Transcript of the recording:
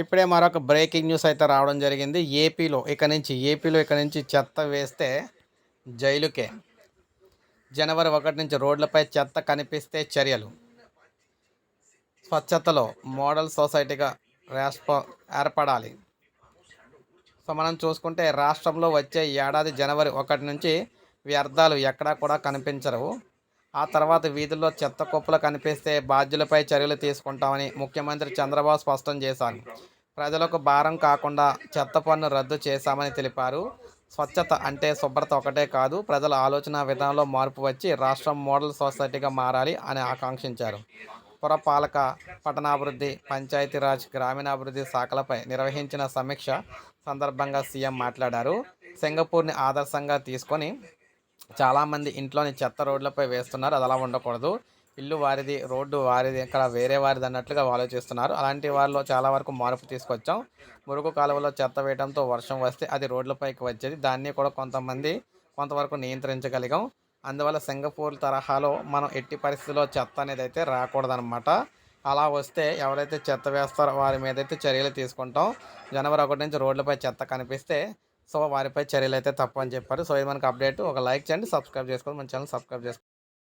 ఇప్పుడే మరొక breaking news అయితే రావడం జరిగింది. ఏపీలో ఇక నుంచి ఏపీలో ఇక నుంచి చెత్త వేస్తే జైలుకే. జనవరి ఒకటి నుంచి రోడ్లపై చెత్త కనిపిస్తే చర్యలు. స్వచ్ఛతలో మోడల్ సొసైటీగా రాష్ట్ర ఏర్పడాలి. సో మనం చూసుకుంటే రాష్ట్రంలో వచ్చే ఏడాది జనవరి ఒకటి నుంచి వ్యర్థాలు ఎక్కడా కూడా కనిపించరు. ఆ తర్వాత వీధుల్లో చెత్త కుప్పలు కనిపిస్తే బాధ్యులపై చర్యలు తీసుకుంటామని ముఖ్యమంత్రి చంద్రబాబు స్పష్టం చేశారు. ప్రజలకు భారం కాకుండా చెత్త పన్ను రద్దు చేశామని తెలిపారు. స్వచ్ఛత అంటే శుభ్రత ఒకటే కాదు ప్రజల ఆలోచన విధానంలో మార్పు వచ్చి రాష్ట్రం మోడల్ సొసైటీగా మారాలి అని ఆకాంక్షించారు. పురపాలక పట్టణాభివృద్ధి పంచాయతీరాజ్ గ్రామీణాభివృద్ధి శాఖలపై నిర్వహించిన సమీక్ష సందర్భంగా సీఎం మాట్లాడారు. సింగపూర్ని ఆదర్శంగా తీసుకొని చాలామంది ఇంట్లోని చెత్త రోడ్లపై వేస్తున్నారు. అది అలా ఉండకూడదు. ఇల్లు వారిది రోడ్డు వారిది ఇక్కడ వేరే వారిది అన్నట్లుగా ఆలోచిస్తున్నారు అలాంటి వారిలో చాలా వరకు మార్పు తీసుకొచ్చాం. మురుగు కాలువలో చెత్త వేయడంతో వర్షం వస్తే అది రోడ్లపైకి వచ్చేది. దాన్ని కూడా కొంతమంది కొంతవరకు నియంత్రించగలిగాం. అందువల్ల సింగపూర్ తరహాలో మనం ఎట్టి పరిస్థితిలో చెత్త అనేది అయితే రాకూడదనమాట అలా వస్తే ఎవరైతే చెత్త వేస్తారో వారి మీద అయితే చర్యలు తీసుకుంటాం. జనవరి ఒకటి నుంచి రోడ్లపై చెత్త కనిపిస్తే సో వారిపై చర్యలు అయితే తప్పని చెప్పారు. సో ఇది మనకు అప్డేట్. ఒక లైక్ చేయండి సబ్స్క్రైబ్ చేసుకోండి మన ఛానల్ సబ్స్క్రైబ్ చేసుకోండి.